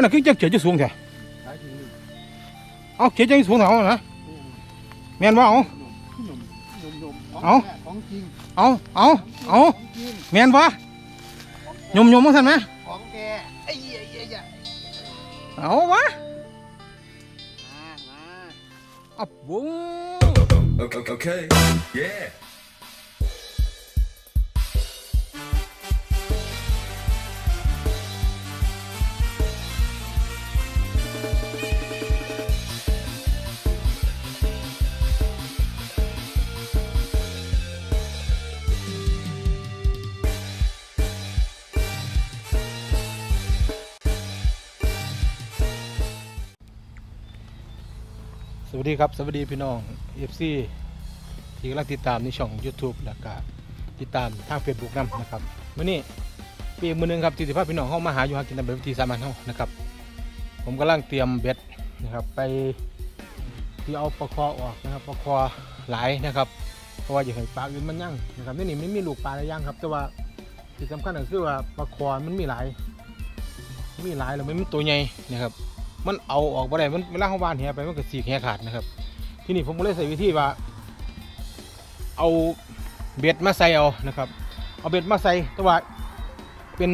nó cứ chắc chết cho xuống kìa. Ông chết chứ xuống thảo hả? Men vào ông ông ông ông ông men vào, nhôm nhôm không thành má ảo quá. À, Ập bụng okay. Yeah. สวัสดีครับ สวัสดีพี่น้องเอฟซีที่กำลังติดตามในช่อง YouTube แล้วก็ติดตามทาง Facebook นำนะครับมื้อนี้ปีกมือหนึงครับที่สิพาพี่น้องเข้ามาหาอยู่หากินตามแบบวิธีสามัญเฮานะครับ ผมกำลังเตรียมเบ็ดนะครับไปที่เอาปลาคอออกนะครับปลาคอหลายนะครับ เพราะว่าอย่าให้ปลาอื่นมันยั่งนะครับนี่นี่ไม่มีลูกปลาอะไรยั่งครับ แต่ว่าที่สำคัญก็คือว่าปลาคอมันมีหลาย มีหลายแล้วมันมีตัวใหญ่นะครับ มันเอาออกบ่ได้มันเวลาเขาวานแหไปมันก็สีแหขาดนะครับ ที่นี่ผมก็เลยใส่วิธีว่า เอาเบ็ดมาใส่เอานะครับ เอาเบ็ดมาใส่แต่ว่าเป็น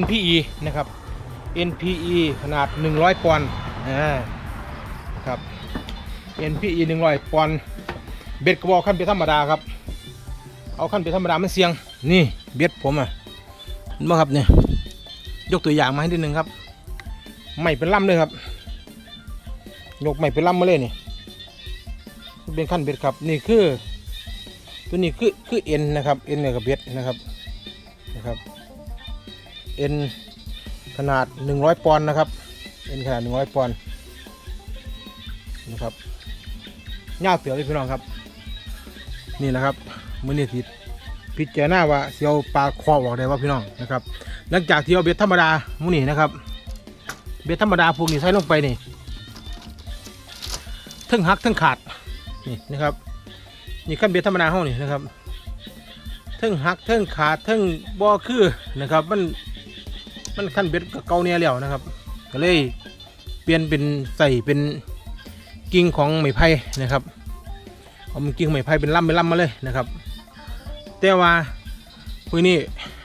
NPE นะครับ NPE ขนาด 100 ปอนด์นะครับ NPE 100 ปอนด์เบ็ดกระบอกขั้นเบ็ดธรรมดาครับ เอาขั้นเบ็ดธรรมดามันเสียง นี่เบ็ดผมอะเห็นไหมครับเนี่ยยกตัวอย่างมาให้นิดนึงครับ ไม่เป็นลำเลยครับยกไม่เป็นลำมาเลยนี่เป็นขั้นเบ็ดครับนี่คือ ตัวนี้คือคือเอ็นนะครับเอ็นเนี่ยกับเบ็ดนะครับนะครับเอ็นขนาด 100 ปอนด์นะครับเอ็นขนาด 100 ปอนด์นะครับย่าเสือเลยพี่น้องครับ นี่นะครับมือนี่สิพิจารณาว่าเสียวปลาคอออกได้ว่าพี่น้องนะครับ หลังจากที่เอาเบ็ดธรรมดาหมูนี่นะครับ เบ็ดธรรมดาพวกนี้ใส่ลงไปนี่ทั้งหักทั้งขาดนี่นะครับ นี่ขั้นเบ็ดธรรมดาห้องนี่นะครับทั้งหักทั้งขาดทั้งบ่อคือนะครับ มันมันขั้นเบ็ดกับเกาเนี่ยแล้วนะครับ ก็เลยเปลี่ยนเป็นใส่เป็นกิ่งของไม้ไผ่นะครับเอามันกิ่งไม้ไผ่เป็นลำเป็นลำมาเลยนะครับ แต่ว่าพวกนี้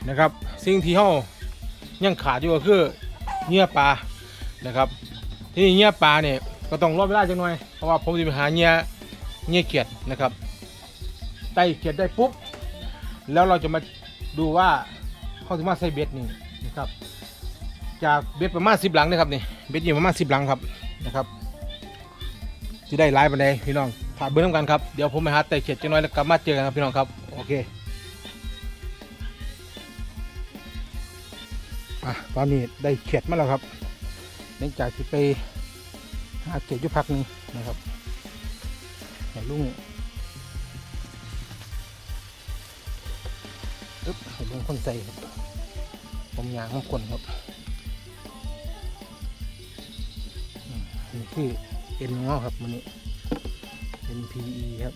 นะครับ สิ่งที่เฮายังขาดอยู่ก็คือเนื้อปลา นะครับ ที่นี่เนื้อปลาเนี่ยก็ต้องรอเวลาจังหน่อยเพราะว่าผมจะไปหาเนื้อเนื้อเขียดนะครับไต่เขียดได้ปุ๊บแล้วเราจะมาดูว่าเขาถึงมาใส่เบ็ดนี่นะครับ จากเบ็ดประมาณสิบหลังนะครับนี่เบ็ดอยู่ประมาณสิบหลังครับนะครับจะได้หลายปันใดพี่น้องถาเบิ้องน้ำกันครับเดี๋ยวผมไปหาไต่เขียดจังหน่อยแล้วกลับมาเจอกันครับพี่น้องครับโอเคอะตอนนี้ได้เขียดมาแล้วครับ หลังจากที่ไปหาเขียดอยู่พักหนึงนะครับเห็นลุงอึ๊บเห็นลุงคนใส่ครับผมยางของคนครับนี่คือเอ็นงอครับมันนี้ NPE ครับ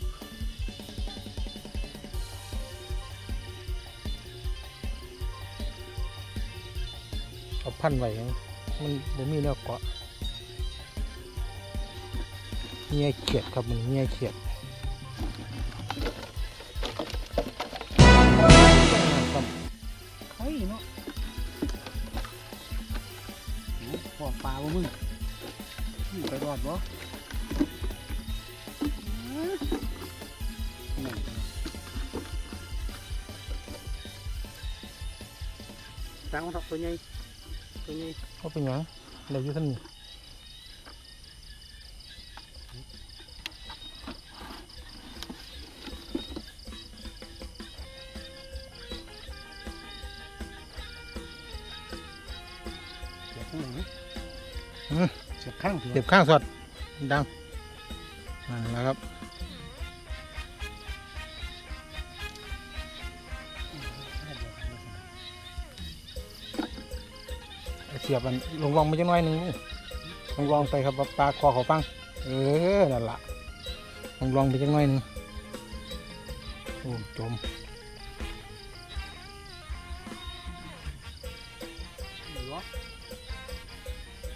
เอาพันไว้ครับ มันบ่มีแนวเกาะเงี้ยเขียดครับมันเงี้ยเขียดครับไข่เนาะโอ้พอปลาบ่มึงมึงไปรอดบ่นั่นตั้งมันทับตัวใหญ่ตัวใหญ่ เขาเป็นหยังเราอยู่ท่านนี่เสียบข้างไหนเสียบข้างเสียเจ็บบข้างสอดดัง สียบมันลงวองไปจังน้อยหนึงลงวองไปครับว่าปลาคอเขาฟัง เออนั่นละลงวองไปจังน้อยหนึงโอ้จมเหลือ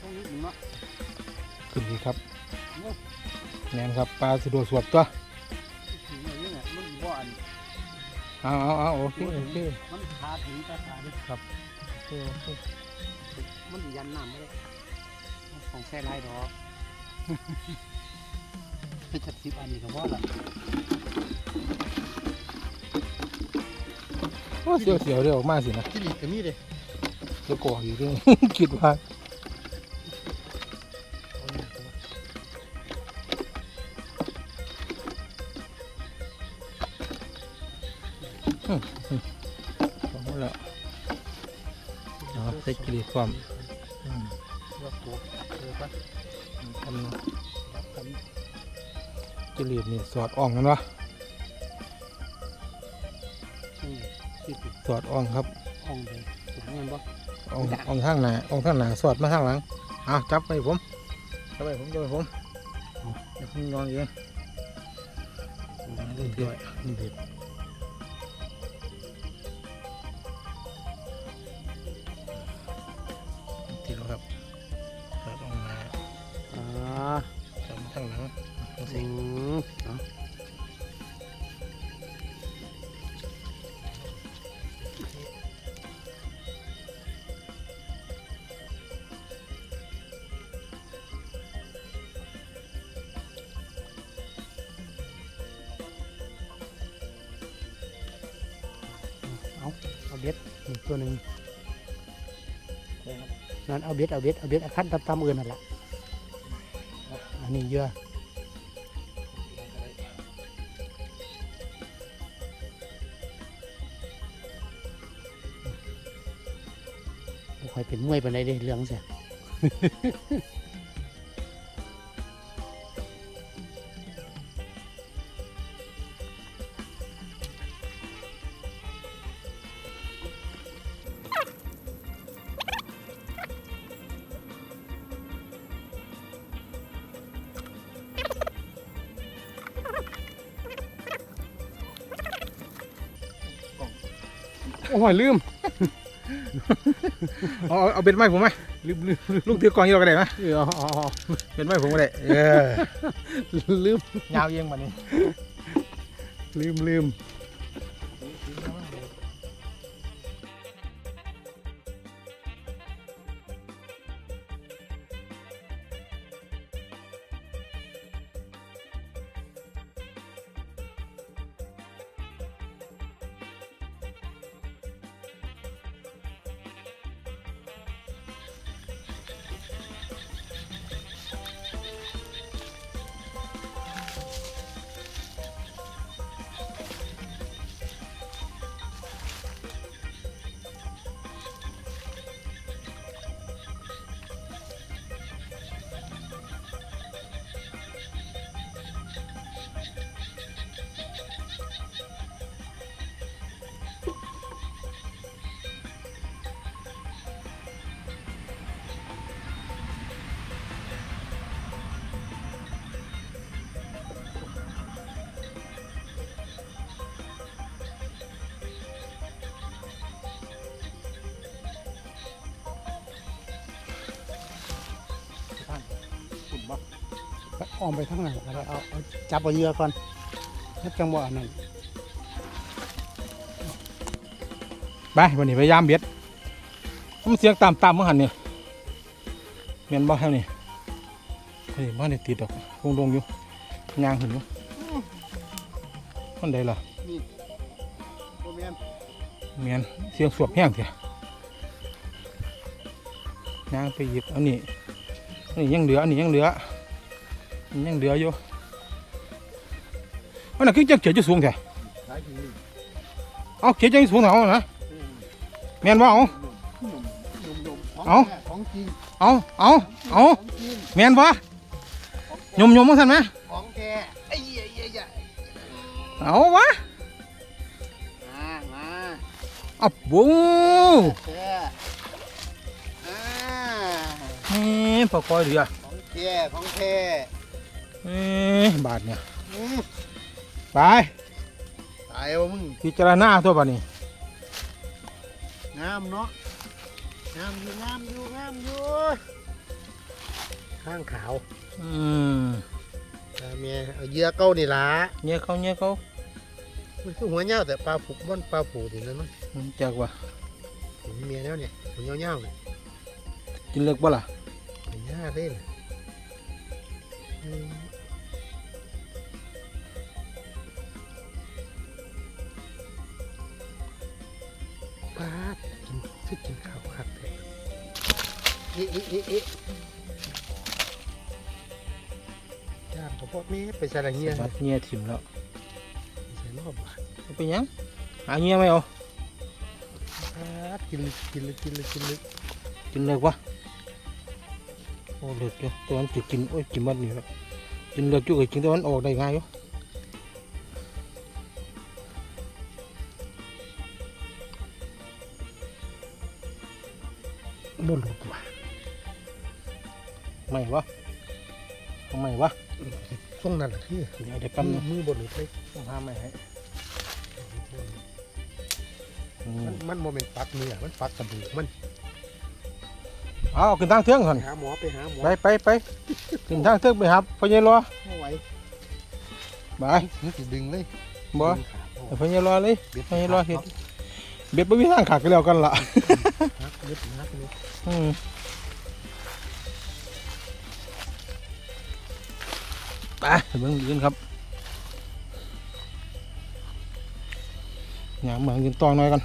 ต้องนิดนึงเนาะขึ้นดีครับแน่นครับปลาสะดวกสวบตัวถึงอย่างนี้เนี่ยมันบ่อนเอาเอาเอาโอเคโอเคมันขาถึงตาขาดิโอเคโอเค มันยันน้ำไม่ได้ของแท้ไรดอกไปจัดสิบอันนี้ก็พอละโอ้เสียวเสียวเดี๋ยวออกมาสินะที่นี่ก็มีเลยเดี๋ยวก่ออยู่เรื่องคิดว่าพร้อมแล้วเอาใส่กรีดความ ทำเนาะทำกรีดนี่สอดอ่องกันวะนี่ที่ติดสอดอ่องครับอ่องเลยถูกเงินปะอ่องอ่องข้างหน้าอ่องข้างหน้าสอดมาข้างหลังเอาจับไปผมจับไปผมจับไปผมเอาเดี๋ยวผมนอนเองเดือดเดือด เอาเอาเบ็ดอีกตัวหนึ่งนั่นเอาเบ็ดเอาเบ็ดเอาเบ็ดเอาขั้นตามๆอื่นนั่นแหละอันนี้เยอะบ่ค่อยเป็นมวยปานใดเด้เรื่องเสีย โอ้ยลืมเอาเอาเอาเบ็ดไม้ผมไหมลืมลืมลูกถือกองยี่เราก็ได้ไหมเออเอาเอาเอาเบ็ดไม้ผมก็ได้เออลืมยาวเยี่ยงมานี่ลืมลืม บ่อ้อมไปข้างหลังแล้วเอาเอาจับเอาเหยื่อก่อนนับจังหวะนั้นไปวันนี้พยายามเบ็ดมันเสียงตามตามมื่อหันนี่เมียนบ่แค่นี้เฮ้ยบ้านได้ติดดอกลงลงๆอยู่ยางเห็นอยู่มันใดล่ะโอเมียนเมียนเสียงสวบแห้งเสียยางไปหยิบอันนี้อั นนี้ยังเหลืออันนี้ยังเหลืออันนี้ยังเหลืออยู่อันนั้นคือจังเขียวจะสูงแท้ขายถึงนี่เอาเขียวจะสูงเอานะเมียนว่าเอาหนุ่มหนุ่มของเอาแท้ของจริงเอาเอาเอาของจริงเมียนปะยมยมมั้งสันไหมของแท้ไอ้เหี้ยเหี้ยเหี้ยเอาวะมามาเอาบูแท้อ่า นี่ปลาคอยเรือของแท้ของแท้นี่บาทเนี่ยอืมไปตายเอามึงพิจารณาตัวปะนี่งามเนาะงามอยู่งามอยู่งามอยู่ข้างขาวอืมตาเมียเอาเหยื่อเก้านี่ล่ะเงี้ยเขาเงี้ยเขามันคือหัวเหี่ยวแต่ปลาผูกมันปลาผูถึงนั้นมั้งมันจากว่าผมเมียแล้วเนี่ยหัวเหี่ยวๆเนี่ยกินเลิกบ่ล่ะ หัวหน้าเล่นอืมปลากินคือกินข้าวคักเลยเอ๊ะเอ๊ะเอ๊ะเอ๊ะย่างกับพ่อแม่ไปใส่ละเงี้ยบัดเงี้ยถิ่มแล้วใส่รอบบาทเอาไปหยังหาเงี้ยไหมเอาปลากินลึกกินลึกกินลึกกินลึกกินเลิกวะ โอ้เลิกอยู่แต่มันจะกินโอ้ยกินมันนี่แล้วกินเลิกอยู่กับกินแต่มันออกได้ง่ายอยู่บ่หลุดว่ะไม่วะทำไมวะช่วงนั้นแหละคือเดี๋ยวเดี๋ยวแป๊บนึงมือบ่หลุดเลยต้องหาไม่ให้อืมมันมันโมเมนปักเนื้อมันปักกระดูกมัน เอาขึ้นทางเทืองก่อนไปหาหมอไปหาหมอไปไปไปขึ้นทางเทืองไปครับพญารอไม่ไหวไปนี่สิดึงเลยบ่ดึงขาออกไปพญารอเลยเบ็ดพญารอเห็ดเบ็ดบ่มีทางขาดกันแล้วกันล่ะหักเบ็ดหักเลยอืมไปไปเบิ่งยืนครับอย่างเหมือนยืนตองหน่อยกัน